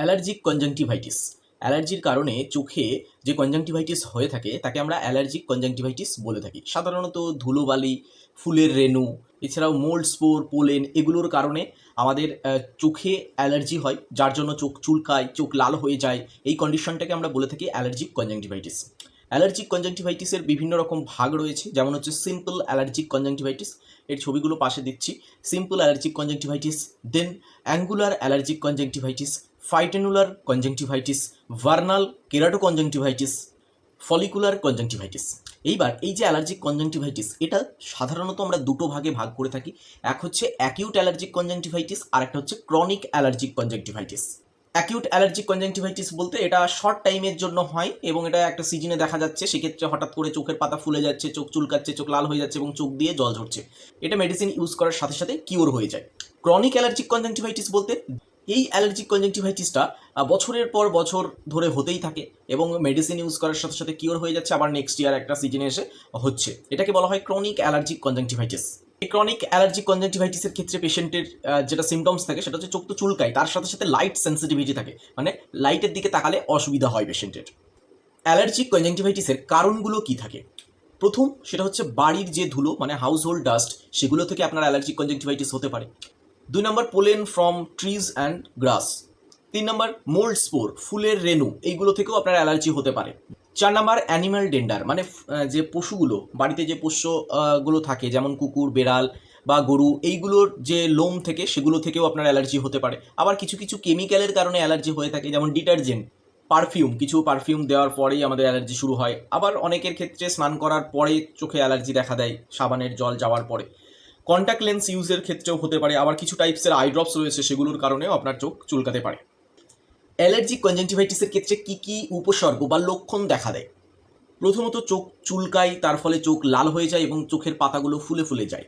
Allergic conjunctivitis. অ্যালার্জির কারণে চোখে যে কনজাংটিভাইটিস হয়ে থাকে, তাকে আমরা অ্যালার্জিক কনজাংটিভাইটিস বলে থাকি। সাধারণত ধুলোবালি, ফুলের রেণু, এছাড়াও মোল্ড স্পোর, পোলেন এগুলোর কারণে আমাদের চোখে অ্যালার্জি হয়, যার জন্য চোখ চুলকায়, চোখ লাল হয়ে যায়। এই কন্ডিশনটাকে আমরা বলে থাকি অ্যালার্জিক কনজাংটিভাইটিস। অ্যালার্জিক কনজাংটিভাইটিসের বিভিন্ন রকম ভাগ রয়েছে। যেমন হচ্ছে সিম্পল অ্যালার্জিক কনজাংটিভাইটিস, এর ছবিগুলো পাশে দিচ্ছি। Simple allergic conjunctivitis then angular allergic conjunctivitis phlyctenular conjunctivitis vernal keratoconjunctivitis follicular conjunctivitis এইবার এই যে অ্যালার্জিক কনজাংটিভাইটিস, এটা সাধারণত আমরা দুটো ভাগে ভাগ করে থাকি। এক হচ্ছে অ্যাকিউট অ্যালার্জিক কনজাংটিভাইটিস আর একটা হচ্ছে chronic allergic conjunctivitis. Acute allergic conjunctivitis বলতে এটা শর্ট টাইমের জন্য হয় এবং এটা একটা সিজনে দেখা যাচ্ছে। সেক্ষেত্রে হঠাৎ করে চোখের পাতা ফুলে যাচ্ছে চোখ চুলকাচ্ছে চোখ লাল হয়ে যাচ্ছে এবং চোখ দিয়ে জল ঝরছে। এটা মেডিসিন ইউজ করার সাথে সাথে কিওর হয়ে যায়। ক্রনিক অ্যালার্জিক কনজাংটিভাইটিস বলতে এই অ্যালার্জিক কনজাংটিভাইটিসটা আহ, বছরের পর বছর ধরে হতেই থাকে এবং মেডিসিন ইউজ করার সাথে সাথে কিওর হয়ে যাচ্ছে। আবার নেক্সট ইয়ার একটা সিজনে এসে হচ্ছে। এটাকে বলা হয় ক্রনিক অ্যালার্জিক কনজাংটিভাইটিস এই ক্রনিক অ্যালার্জি কনজাংটিভাইটিসের ক্ষেত্রে পেশেন্টের যেটা সিমটমস থাকে, সেটা হচ্ছে চোখ তো চুলকায়, তার সাথে সাথে লাইট সেন্সিটিভিটি থাকে। মানে লাইটের দিকে তাকালে অসুবিধা হয় পেশেন্টের অ্যালার্জিক কনজেন্টিভাইটিসের কারণগুলো কি থাকে? প্রথম, সেটা হচ্ছে বাড়ির যে ধুলো মানে হাউস হোল্ড ডাস্ট সেগুলো থেকে আপনার অ্যালার্জিক কনজেন্টিভাইটিস হতে পারে। দুই নম্বর pollen from trees and grass তিন নম্বর মোল্ড স্পোর ফুলের রেনু এইগুলো থেকেও আপনার অ্যালার্জি হতে পারে। চার নম্বর অ্যানিম্যাল ডেন্ডার মানে যে পশুগুলো, বাড়িতে যে পোষ্যগুলো থাকে, যেমন কুকুর, বেড়াল বা গরু, এইগুলোর যে লোম থেকে, সেগুলো থেকেও আপনার অ্যালার্জি হতে পারে। আবার কিছু কিছু কেমিক্যালের কারণে অ্যালার্জি হয়ে থাকে, যেমন ডিটারজেন্ট পারফিউম কিছু পারফিউম দেওয়ার পরেই আমাদের অ্যালার্জি শুরু হয়। আবার অনেকের ক্ষেত্রে স্নান করার পরে চোখে অ্যালার্জি দেখা দেয়, সাবানের জল যাওয়ার পরে। কন্ট্যাক্ট লেন্স ইউজের ক্ষেত্রেও হতে পারে, আবার কিছু টাইপসের আই ড্রপস রয়েছে, সেগুলোর কারণেও আপনার চোখ চুলকাতে পারে। অ্যালার্জিক কনজেন্টিভাইটিসের ক্ষেত্রে কি কি উপসর্গ বা লক্ষণ দেখা দেয়? প্রথমত চোখ চুলকায়, তার ফলে চোখ লাল হয়ে যায় এবং চোখের পাতাগুলো ফুলে ফুলে যায়।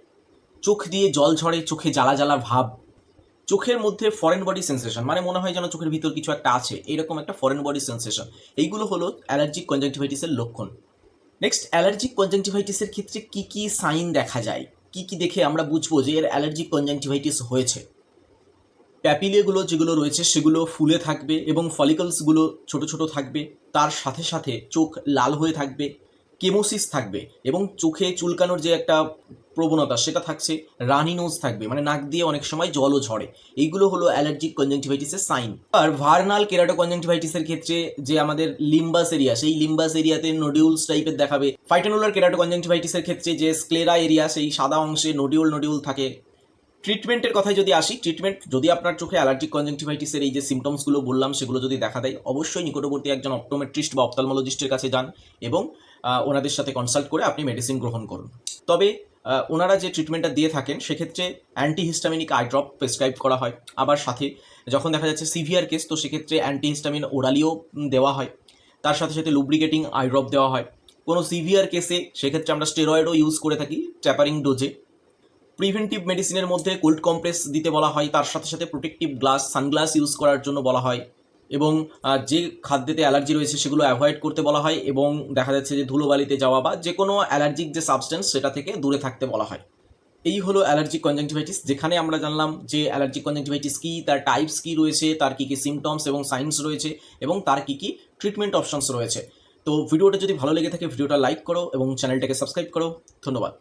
চোখ দিয়ে জল ঝরে, চোখে জ্বালা জ্বালা ভাব। চোখের মধ্যে ফরেন বডি সেন্সেশন মানে মনে হয় যেন চোখের ভিতর কিছু একটা আছে, এরকম একটা ফরেন বডি সেন্সেশন এইগুলো হলো অ্যালার্জিক কনজাংটিভাইটিসের লক্ষণ। নেক্সট অ্যালার্জিক কনজাংটিভাইটিসের ক্ষেত্রে কি কি সাইন দেখা যায়? কি কি দেখে আমরা বুঝব যে এর অ্যালার্জিক কনজাংটিভাইটিস হয়েছে? প্যাপিলিয়াগুলো যেগুলো রয়েছে সেগুলো ফুলে থাকবে এবং ফলিকলসগুলো ছোট ছোট থাকবে। তার সাথে সাথে চোখ লাল হয়ে থাকবে, কেমোসিস থাকবে এবং চোখে চুলকানোর যে একটা প্রবণতা সেটা থাকছে, রানি নোজ থাকবে মানে নাক দিয়ে অনেক সময় জলও ঝরে। এইগুলো হলো অ্যালার্জিক কনজাংটিভাইটিসের সাইন। আর ভার্নাল কেরাটো কনজাংটিভাইটিসের ক্ষেত্রে যে আমাদের লিম্বাস এরিয়া, সেই লিম্বাস এরিয়াতে নোডিউলস টাইপের দেখাবে। ফাইটানুলার কেরাটো কনজাংটিভাইটিসের ক্ষেত্রে যে স্ক্লেরা এরিয়া, সেই সাদা অংশে নোডিউল নোডিউল থাকে ট্রিটমেন্টের কথায় যদি আসি ট্রিটমেন্ট যদি আপনার চোখে অ্যালার্জিক কনজেন্টিভাইটিসের এই যে সিমটমসগুলো বললাম, সেগুলো যদি দেখা দেয়, অবশ্যই নিকটবর্তী একজন অপটোমেট্রিস্ট বা অপথালমোলজিস্টের কাছে যান এবং ওনাদের সাথে কনসাল্ট করে আপনি মেডিসিন গ্রহণ করুন। তবে ওনারা যে ট্রিটমেন্টটা দিয়ে থাকেন, সেক্ষেত্রে অ্যান্টিহিস্টামিনিক আই ড্রপ প্রেসক্রাইব করা হয়। আবার সাথে, যখন দেখা যাচ্ছে সিভিয়ার কেস তো সেক্ষেত্রে অ্যান্টিহিস্টামিন ওরালিও দেওয়া হয়। তার সাথে সাথে লুব্রিকেটিং আই ড্রপ দেওয়া হয়। কোনো সিভিয়ার কেসে সেক্ষেত্রে আমরা স্টেরয়েডও ইউজ করে থাকি ট্যাপারিং ডোজে প্রিভেন্টিভ মেডিসিনের মধ্যে কোল্ড কম্প্রেস দিতে বলা হয়, তার সাথে সাথে প্রোটেক্টিভ গ্লাস সানগ্লাস ইউজ করার জন্য বলা হয় এবং যে খাদ্যেতে অ্যালার্জি রয়েছে সেগুলো অ্যাভয়েড করতে বলা হয় এবং দেখা যাচ্ছে যে ধুলোবালিতে যাওয়া বা যে কোনো অ্যালার্জিক যে সাবস্টেন্স সেটা থেকে দূরে থাকতে বলা হয়। এই হলো অ্যালার্জি কনজাংটিভাইটিস যেখানে আমরা জানলাম যে অ্যালার্জি কনজাংটিভাইটিস কী, তার টাইপস কী রয়েছে, তার কী কী সিমটমস এবং সাইন্স রয়েছে এবং তার কী কী ট্রিটমেন্ট অপশনস রয়েছে। তো ভিডিওটা যদি ভালো লেগে থাকে, ভিডিওটা লাইক করো এবং চ্যানেলটাকে সাবস্ক্রাইব করো। ধন্যবাদ।